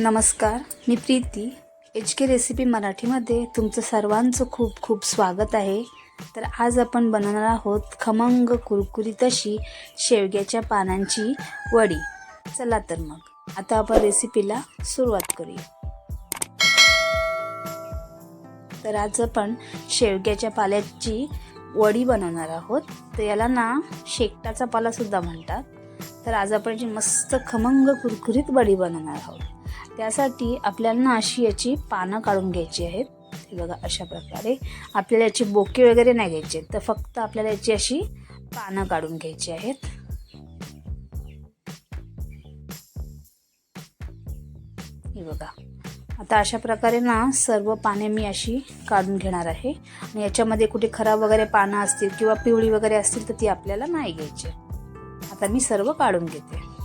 नमस्कार मी Preeti. H K recipe मराठीमध्ये तुमचं सर्वांचं खूप खूप स्वागत आहे. तर आज आपण बनवणार आहोत खमंग कुरकुरीत अशी शेवग्याच्या पानांची वडी. चला तर मग आता आपण रेसिपीला सुरुवात करूया. तर आज आपण शेवग्याच्या पाल्याची वडी बनवणार आहोत. तर याला ना शेकटाचा पाला सुद्धा म्हणतात. तर आज आपण जी मस्त खमंग कुरकुरीत वडी बनवणार आहोत. त्यासाठी आपल्याला ना अशी याची पानं काढून घ्यायची आहेत. हे बघा अशा प्रकारे. आपल्याला याची बोके वगैरे नाही घ्यायचे तर फक्त आपल्याला याची अशी पानं काढून घ्यायची आहेत. हे बघा. आता अशा प्रकारे ना सर्व पाने मी अशी काढून घेणार आहे. आणि याच्यामध्ये कुठे खराब वगैरे पानं असतील किंवा पिवळी वगैरे असतील तर ती आपल्याला नाही घ्यायची आता मी सर्व काढून घेते.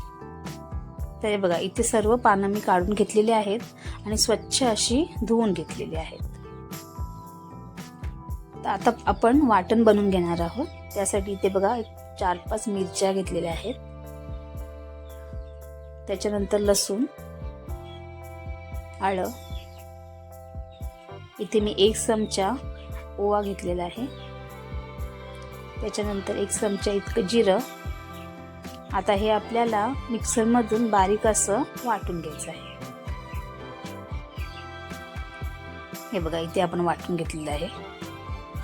तर हे बघा इथे सर्व पानं मी काढून घेतलेली आहेत आणि स्वच्छ अशी धुवून घेतलेली आहेत. तर आता आपण वाटण बनवून घेणार आहोत. त्यासाठी इथे बघा एक चार पाच मिरच्या घेतलेल्या आहेत. त्याच्यानंतर लसूण आळं इथे मी एक चमचा ओवा घेतलेला आहे. त्याच्यानंतर एक चमचा इतकं जिरं. आता हे आपल्याला मिक्सरमधून बारीक असं वाटून घ्यायचं आहे. हे बघा इथे आपण वाटून घेतलेलं आहे.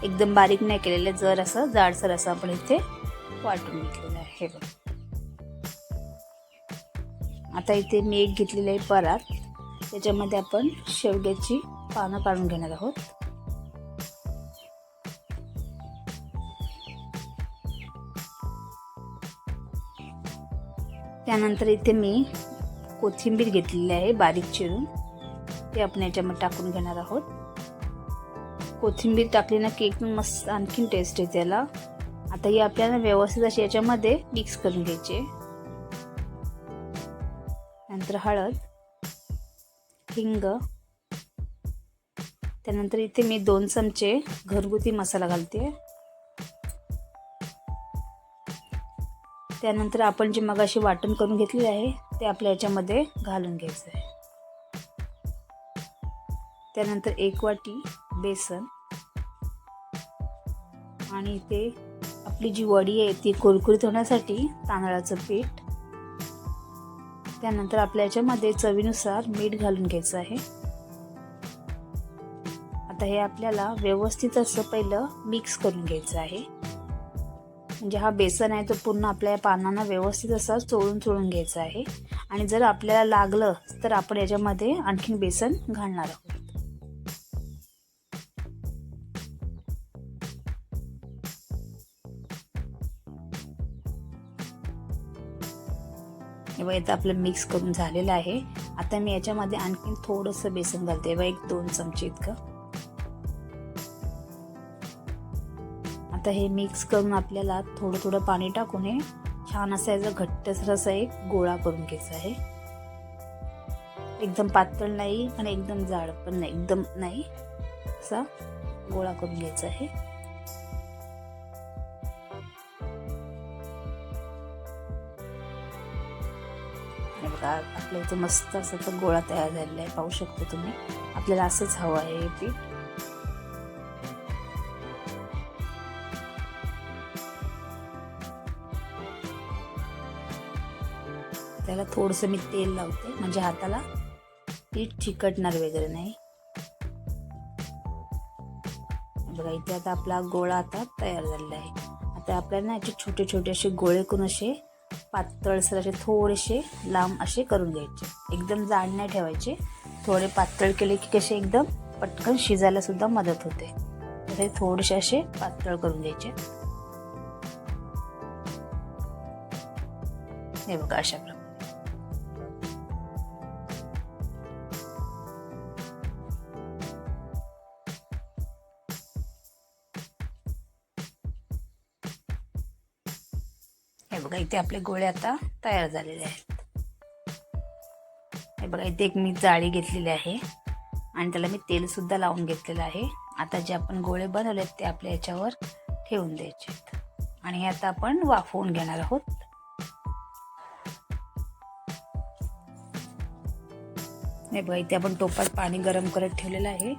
एकदम बारीक नाही केलेलं जर असं जाडसर असं आपण इथे वाटून घेतलेलं आहे. हे बघा. आता इथे मी एक घेतलेलं आहे परात. त्याच्यामध्ये आपण शेवग्याची पानं काढून घेणार आहोत. त्यानंतर इथे मी कोथिंबीर घेतलेली आहे बारीक चिरून. ते आपण याच्यामध्ये टाकून घेणार आहोत. कोथिंबीर टाकली ना केक मस्त आणखीन टेस्ट येते त्याला आता ही आपल्याला व्यवस्थित अशी याच्यामध्ये मिक्स करून घ्यायचे नंतर हळद हिंग. त्यानंतर इथे मी दोन चमचे घरगुती मसाला घालते. त्यानंतर आपण जे मगाशी वाटण करून घेतलेले आहे ते आपल्या याच्यामध्ये घालून घ्यायचं आहे. त्यानंतर एक वाटी बेसन आणि ते आपली जी वडी आहे ती कुरकुरीत होण्यासाठी तांदळाचं पीठ. त्यानंतर आपल्या याच्यामध्ये चवीनुसार मीठ घालून घ्यायचं आहे. आता हे आपल्याला व्यवस्थित असं पहिलं मिक्स करून घ्यायचं आहे. म्हणजे हा बेसन आहे तो पूर्ण आपल्या पानांना व्यवस्थित असा चोळून चोळून घ्यायचा आहे. आणि जर आपल्याला लागलं तर आपण याच्यामध्ये आणखीन बेसन घालणार आहोत. हे बघा इथं आपलं मिक्स करून झालेलं आहे. आता मी याच्यामध्ये आणखीन थोडंसं बेसन घालते. बघा एक दोन चमचे इतकं. आता हे मिक्स करून आपल्याला थोडं थोडं पाणी टाकून हे छान असा याचा घट्टसर असा एक गोळा करून घ्यायचा आहे. एकदम पातळ नाही आणि एकदम जाड पण नाही एकदम नाही असा गोळा करून घ्यायचा आहे. बघा आपल्या इथं मस्त असं तर गोळा तयार झालेला आहे पाहू शकतो तुम्ही. आपल्याला असंच हवं आहे हे पीठ. त्याला थोडंसं मी तेल लावते. म्हणजे हाताला पीठ चिकटणार वगैरे नाही. बघा इथे आता आपला गोळा आता तयार झालेला आहे. आता आपल्याला ना याचे छोटे छोटे असे गोळे करून असे पातळसर असे थोडेसे लांब असे करून घ्यायचे. एकदम जाड नाही ठेवायचे. थोडे पातळ केले की कसे एकदम पटकन शिजायला सुद्धा मदत होते. तर थोडेसे असे पातळ करून घ्यायचे. हे बघा अशा बघा इथे आपले गोळे आता तयार झालेले आहेत. हे बघा इथे एक मी जाळी घेतलेली आहे आणि त्याला मी तेल सुद्धा लावून घेतलेलं आहे. आता जे आपण गोळे बनवलेत ते आपल्या याच्यावर ठेवून द्यायचे आणि हे आता आपण वाफवून घेणार आहोत. नाही बघा इथे आपण टोपात पाणी गरम करत ठेवलेलं आहे.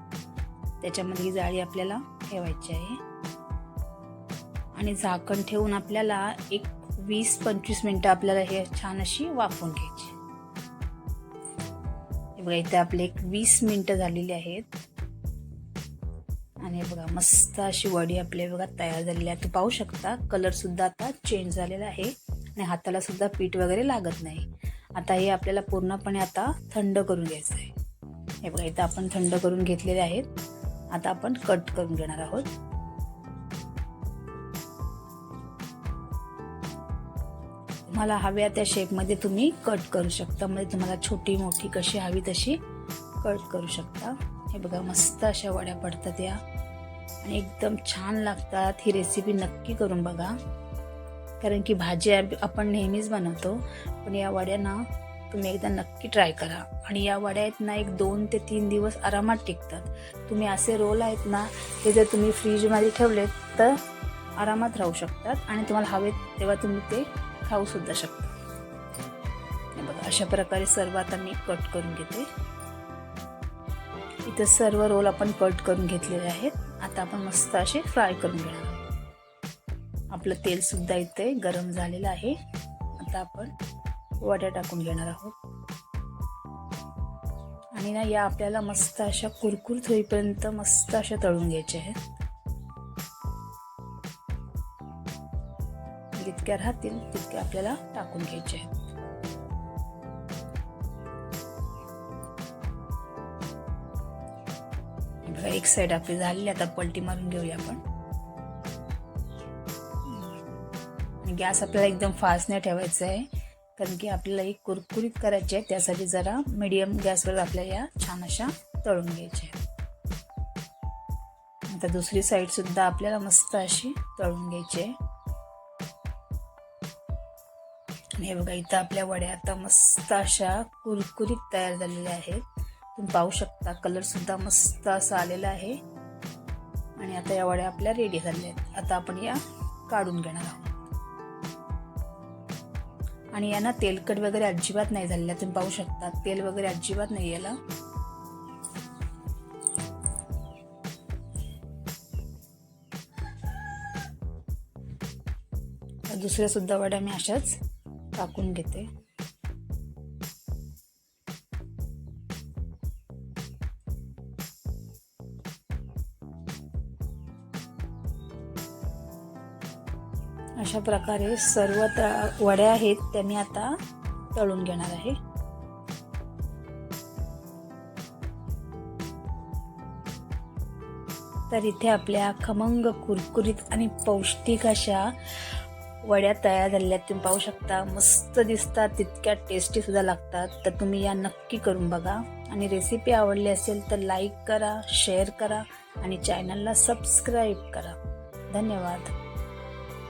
त्याच्यामध्ये ही जाळी आपल्याला ठेवायची आहे. आणि झाकण ठेवून आपल्याला एक वीस पंचवीस मिनटं आपल्याला हे छान अशी वाफवून घ्यायची. हे बघा इथे आपले एक वीस मिनटं झालेली आहेत. आणि बघा मस्त अशी वडी आपले बघा तयार झालेली आहे. तुम्ही पाहू शकता कलर सुद्धा आता चेंज झालेला आहे. आणि हाताला सुद्धा पीठ वगैरे लागत नाही. आता हे आपल्याला पूर्णपणे आता थंड करून घ्यायचं आहे. हे बघा इथं आपण थंड करून घेतलेले आहेत. आता आपण कट करून घेणार आहोत. तुम्हाला हव्या त्या शेपमध्ये तुम्ही कट करू शकता. म्हणजे तुम्हाला छोटी मोठी कशी हवी तशी कट करू शकता. हे बघा मस्त अशा वड्या पडतात या. आणि एकदम छान लागतात. ही रेसिपी नक्की करून बघा. कारण की भाजी आपण नेहमीच बनवतो पण या वड्यांना तुम्ही एकदा नक्की ट्राय करा. आणि या वड्या आहेत ना एक दोन ते तीन दिवस आरामात टिकतात. तुम्ही असे रोल आहेत ना ते जर तुम्ही फ्रीजमध्ये ठेवलेत तर आरामात राहू शकतात. आणि तुम्हाला हवेत तेव्हा तुम्ही ते खाऊ सुद्धा शकता. बघा अशा प्रकारे सर्व आता मी कट करून घेते. इथे सर्व रोल आपण कट करून घेतलेले आहेत. आता आपण मस्त असे फ्राय करून घेणार आहोत. आपलं तेल सुद्धा इथे गरम झालेलं आहे. आता आपण वड्या टाकून घेणार आहोत. आणि ना या आपल्याला मस्त अशा कुरकुर होईपर्यंत मस्त अशा तळून घ्यायच्या आहेत. जितक्या राहतील तितके आपल्याला टाकून घ्यायचे आहेत. बघा एक साइड आपली झालेली आता पलटी मारून घेऊया आपण. गॅस आपल्याला एकदम फास्ट नाही ठेवायचा आहे कारण की आपल्याला एक कुरकुरीत करायची आहे त्यासाठी जरा मीडियम गॅसवर आपल्याला या छान अशा तळून घ्यायच्या आता दुसरी साईड सुद्धा आपल्याला मस्त अशी तळून घ्यायची आहे. हे बघा इथं आपल्या वड्या आता मस्त अशा कुरकुरीत तयार झालेल्या आहेत. तुम्ही पाहू शकता कलर सुद्धा मस्त असा आलेला आहे. आणि आता या वड्या आपल्या रेडी झालेल्या आहेत. आता आपण या काढून घेणार आहोत. आणि यांना तेलकट वगैरे अजिबात नाही झालेल्या तुम्ही पाहू शकता तेल वगैरे अजिबात नाही याला. दुसऱ्या सुद्धा वड्या मी अशाच टाकून घेते. अशा प्रकारे सर्व वड्या आहेत त्या मी आता तळून घेणार आहे. तर इथे आपल्या खमंग कुरकुरीत आणि पौष्टिक अशा वड्या तयार झालेल्या तुम्ही पाहू शकता. मस्त दिसतात तितक्या टेस्टी सुद्धा लागतात. तर तुम्ही या नक्की करून बघा. आणि रेसिपी आवडली असेल तर लाईक करा शेअर करा आणि चॅनलला सबस्क्राईब करा. धन्यवाद.